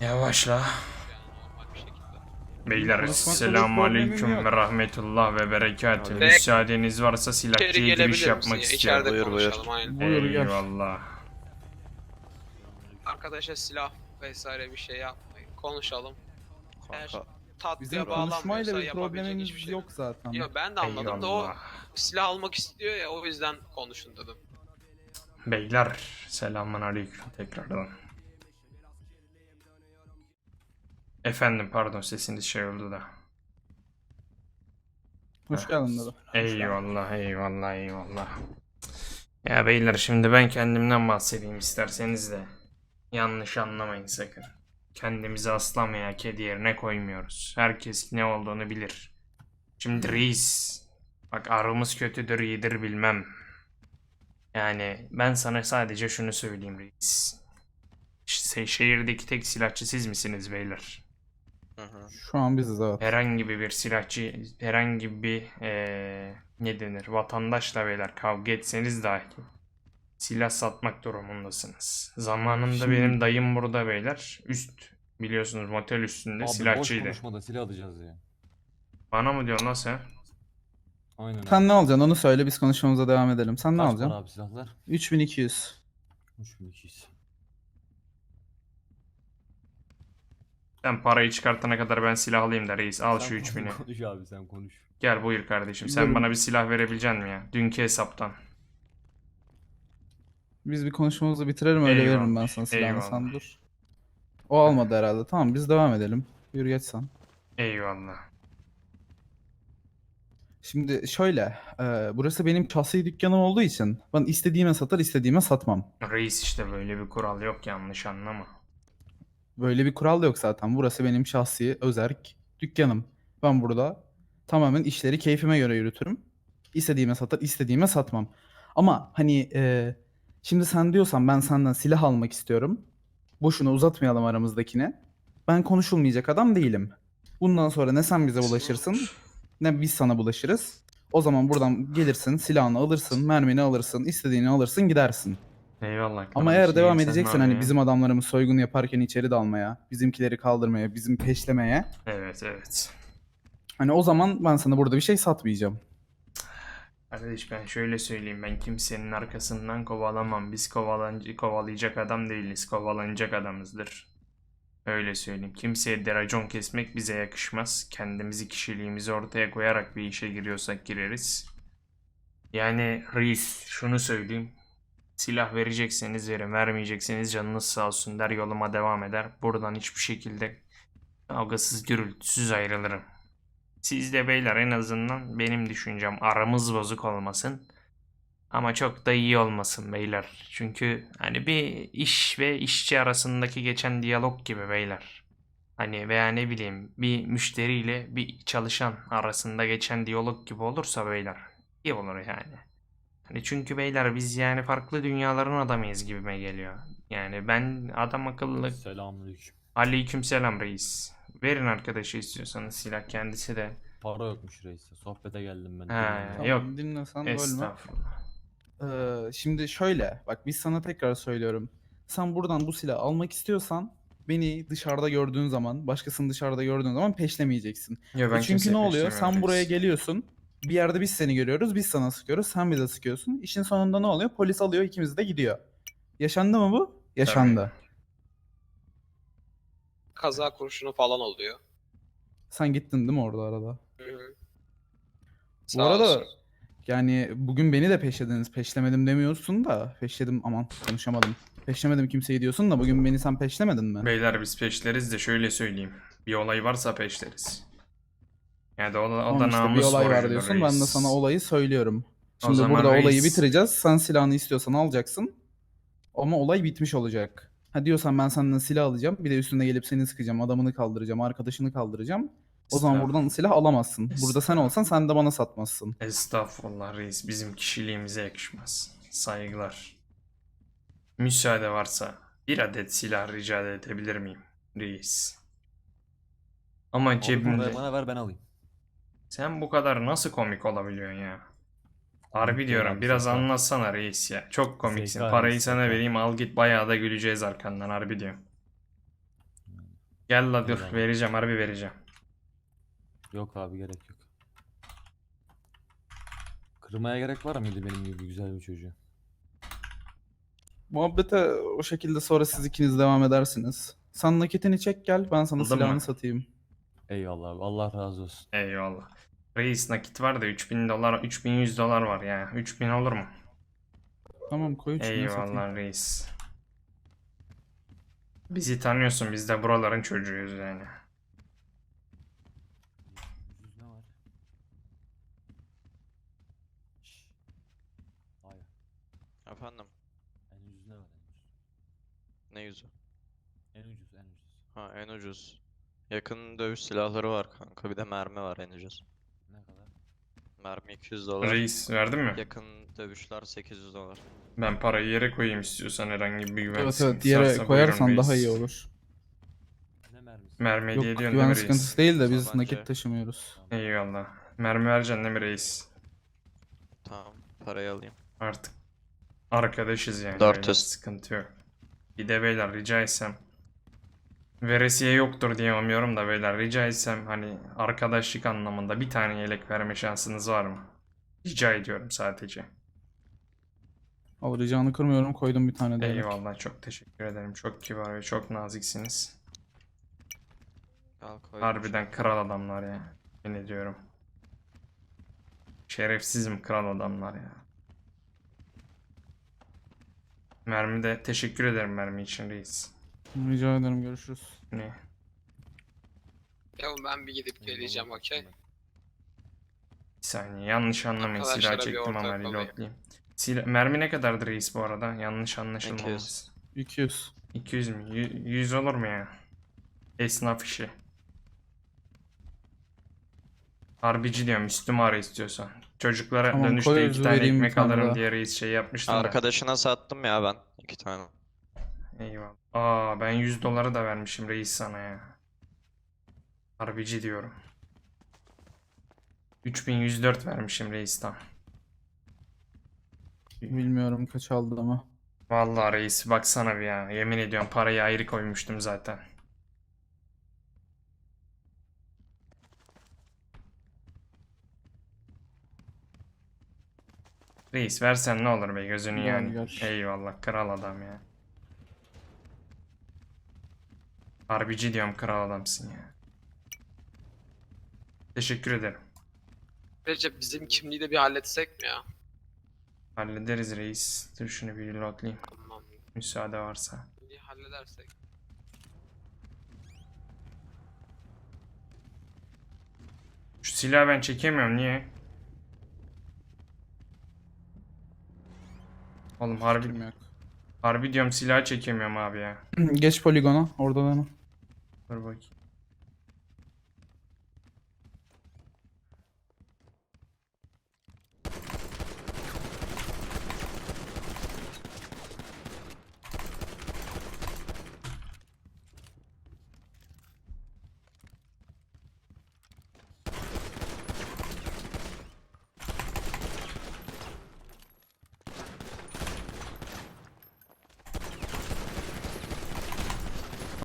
Yavaşla. Beyler selamun aleyküm ve rahmetullah ve berekatü. Müsaadeniz varsa silahçıya giriş yapmak istiyorum. İçeride Buyur, buyur. konuşalım aynen. Buyur. Eyvallah. Arkadaşa silah vesaire bir şey yapmayın. Konuşalım. Eğer Kanka, tatlıya Bizim konuşmayla bağlanmıyorsa bir yapabilecek problemimiz hiçbir şey yok zaten. Yok ben de anladım da o Eyvallah. silah almak istiyor ya o yüzden konuşun dedim. Beyler selamun aleyküm tekrardan. Efendim pardon sesiniz şey oldu da. Hoş geldin dedi. Eyvallah eyvallah eyvallah. Ya beyler şimdi ben kendimden bahsedeyim isterseniz de. Yanlış anlamayın sakın. Kendimizi aslamaya kedi yerine koymuyoruz. Herkes ne olduğunu bilir. Şimdi reis. Bak arımız kötüdür iyidir bilmem. Yani ben sana sadece şunu söyleyeyim reis. Şehirdeki tek silahçı siz misiniz beyler? Hı hı. Şu an biziz evet. herhangi bir silahçı, herhangi bir eee, ne denir vatandaşla beyler kavga etseniz dahi silah satmak durumundasınız. Zamanında Şimdi- benim dayım burada beyler üst biliyorsunuz motel üstünde Abi silahçıydı. boş konuşmada silah alacağız ya. Bana mı diyorsun lan sen? Aynen. abi. Sen ne alacaksın onu söyle biz konuşmamıza devam edelim. Sen ne Kaç para alacaksın? abi silahlar? 3200. 3200. Sen parayı çıkartana kadar ben silah alayım da reis al Sen şu 3000'i. Konuş abi sen konuş. Gel buyur kardeşim sen bana bir silah verebilecek misin ya? Dünkü hesaptan. Biz bir konuşmamızı bitirelim öyle Eyvallah, veririm ben sana silahını eyvallah. sen dur. O almadı herhalde. Tamam biz devam edelim. Yürü geç sen. Eyvallah. Şimdi şöyle, e, burası benim şahsi dükkanım olduğu için ben istediğime satar, istediğime satmam. Reis işte böyle bir kural yok yanlış anlama. Böyle bir kural da yok zaten. Burası benim şahsi, özerk dükkanım. Ben burada tamamen işleri keyfime göre yürütürüm. İstediğime satar, istediğime satmam. Ama hani e, şimdi sen diyorsan ben senden silah almak istiyorum. Boşuna uzatmayalım aramızdakini. Ben konuşulmayacak adam değilim. Bundan sonra ne sen bize bulaşırsın ne biz sana bulaşırız. O zaman buradan gelirsin, silahını alırsın, mermini alırsın, istediğini alırsın, gidersin. Eyvallah. Ama eğer devam edeceksen hani bizim adamlarımız soygun yaparken içeri dalmaya, bizimkileri kaldırmaya, bizim peşlemeye Evet evet. hani o zaman ben sana burada bir şey satmayacağım. Kardeş ben şöyle söyleyeyim ben kimsenin arkasından kovalamam. Biz kovalancı, kovalayacak adam değiliz. Kovalanacak adamızdır. Öyle söyleyeyim. Kimseye de racon kesmek bize yakışmaz. Kendimizi kişiliğimizi ortaya koyarak bir işe giriyorsak gireriz. Yani reis şunu söyleyeyim. Silah verecekseniz verin. Vermeyecekseniz canınız sağ olsun der yoluma devam eder. Buradan hiçbir şekilde kavgasız gürültüsüz ayrılırım. Siz de beyler en azından benim düşüncem aramız bozuk olmasın. Ama çok da iyi olmasın beyler. Çünkü hani bir iş ve işçi arasındaki geçen diyalog gibi beyler. Hani veya ne bileyim bir müşteriyle bir çalışan arasında geçen diyalog gibi olursa beyler iyi olur yani. Hani çünkü beyler biz yani farklı dünyaların adamıyız gibime geliyor. Yani ben adam akıllı Selamünaleyküm. aleykümselam reis. Verin arkadaşı istiyorsanız silah kendisi de. Para yokmuş reis. Sohbete geldim ben. He. Tamam, yok. Dinlesen bölme. Estağfurullah. Ee, şimdi şöyle, bak biz sana tekrar söylüyorum. Sen buradan bu silahı almak istiyorsan beni dışarıda gördüğün zaman, başkasını dışarıda gördüğün zaman peşlemeyeceksin. E ben çünkü kimseye ne oluyor? Sen buraya geliyorsun. Bir yerde biz seni görüyoruz, biz sana sıkıyoruz, sen bize sıkıyorsun. İşin sonunda ne oluyor? Polis alıyor, ikimiz de gidiyor. Yaşandı mı bu? Yaşandı. Kaza kurşunu falan oluyor. Sen gittin değil mi orada arada? Hı hı. Bu Sağ arada olsun. yani bugün beni de peşlediniz. Peşlemedim demiyorsun da. Peşledim aman konuşamadım. Peşlemedim kimseyi diyorsun da bugün beni sen peşlemedin mi? Beyler biz peşleriz de şöyle söyleyeyim. Bir olay varsa peşleriz. Yani o, da- o da işte bir namus olay var borcudur diyorsun. Ben de reis. sana olayı söylüyorum. O Şimdi zaman burada olayı reis- bitireceğiz. Sen silahını istiyorsan alacaksın. Ama olay bitmiş olacak. Ha diyorsan ben senden silah alacağım. Bir de üstüne gelip seni sıkacağım. Adamını kaldıracağım. Arkadaşını kaldıracağım. O zaman Estağfurullah. buradan silah alamazsın. Burada sen olsan sen de bana satmazsın. Estağfurullah reis. Bizim kişiliğimize yakışmaz. Saygılar. Müsaade varsa bir adet silah rica edebilir miyim reis? Ama cebimde... parayı bana ver ben alayım. Sen bu kadar nasıl komik olabiliyorsun ya? Harbi diyorum biraz anlatsana reis ya. Çok komiksin. Parayı sana vereyim al git bayağı da güleceğiz arkandan harbi diyorum. Gel la dur vereceğim harbi vereceğim. Yok abi gerek yok. Kırmaya gerek var mıydı benim gibi güzel bir çocuğu? Muhabbete o şekilde sonra siz ikiniz devam edersiniz. Sen nakitini çek gel ben sana Aldın silahını mı? satayım. Eyvallah abi. Allah razı olsun. Eyvallah. Reis nakit var da 3000 dolar 3100 dolar var ya. 3000 olur mu? Tamam koy üçünü satayım. Eyvallah reis. Bizi tanıyorsun biz de buraların çocuğuyuz yani. Ne var? Şşş. Hayır. Efendim, En ucuz ne var en ucuz? ne yüzü? En ucuz en ucuz. Ha, en ucuz. Yakın dövüş silahları var kanka. Bir de mermi var en ucuz. Ne kadar? Mermi 200 dolar. Reis verdin mi? Yakın dövüşler 800 dolar. Ben parayı yere koyayım istiyorsan herhangi bir güven Evet sıkıntısı evet varsa yere koyarsan daha iyi olur. Ne mermisi? Mermi Yok hediye ediyorsun değil güven mi sıkıntısı reis? değil de biz Tabanca. nakit taşımıyoruz. Eyvallah. Mermi vereceksin değil mi reis? Tamam, parayı alayım. Artık arkadaşız yani. 400. beyler, Sıkıntı yok. Bir de beyler rica etsem. Veresiye yoktur diye umuyorum da beyler rica etsem hani arkadaşlık anlamında bir tane yelek verme şansınız var mı? Rica ediyorum sadece. Al ricanı kırmıyorum koydum bir tane de. yelek. Eyvallah çok teşekkür ederim. Çok kibar ve çok naziksiniz. Al koy. Harbiden kral adamlar ya. Ne diyorum. Şerefsizim kral adamlar ya. Mermi de teşekkür ederim mermi için reis. Rica ederim görüşürüz. Ne? Ya ben bir gidip geleceğim okey. Bir saniye yanlış anlamayın silah Arkadaşlara bir çektim ama olayım. reloadlayayım. Silah, mermi ne kadardır reis bu arada? Yanlış anlaşılmamız. 200. 200 mü? Yü- 100 olur mu ya? Esnaf işi. Harbici diyorum üstüme ara istiyorsan. Çocuklara Tamam, dönüşte koy, iki tane vereyim bir ekmek tane alırım daha. diye reis şey yapmıştım da. Arkadaşına sattım ya ben. iki tane. Eyvallah. Aa ben 100 doları da vermişim reis sana ya. Harbici diyorum. 3104 vermişim reis tam. Bilmiyorum kaç aldı ama. Vallahi reis baksana bir ya. Yemin ediyorum parayı ayrı koymuştum zaten. Reis versen ne olur be gözünü yani. Eyvallah kral adam ya. Harbici diyorum kral adamsın ya. Teşekkür ederim. Recep bizim kimliği de bir halletsek mi ya? Hallederiz reis. Dur şunu bir reloadlayayım. Tamam. Müsaade varsa. Bir halledersek. Şu silahı ben çekemiyorum niye? Oğlum harbi yok. Harbi diyorum silahı çekemiyorum abi ya. Geç poligona orada dene. Dur bakayım.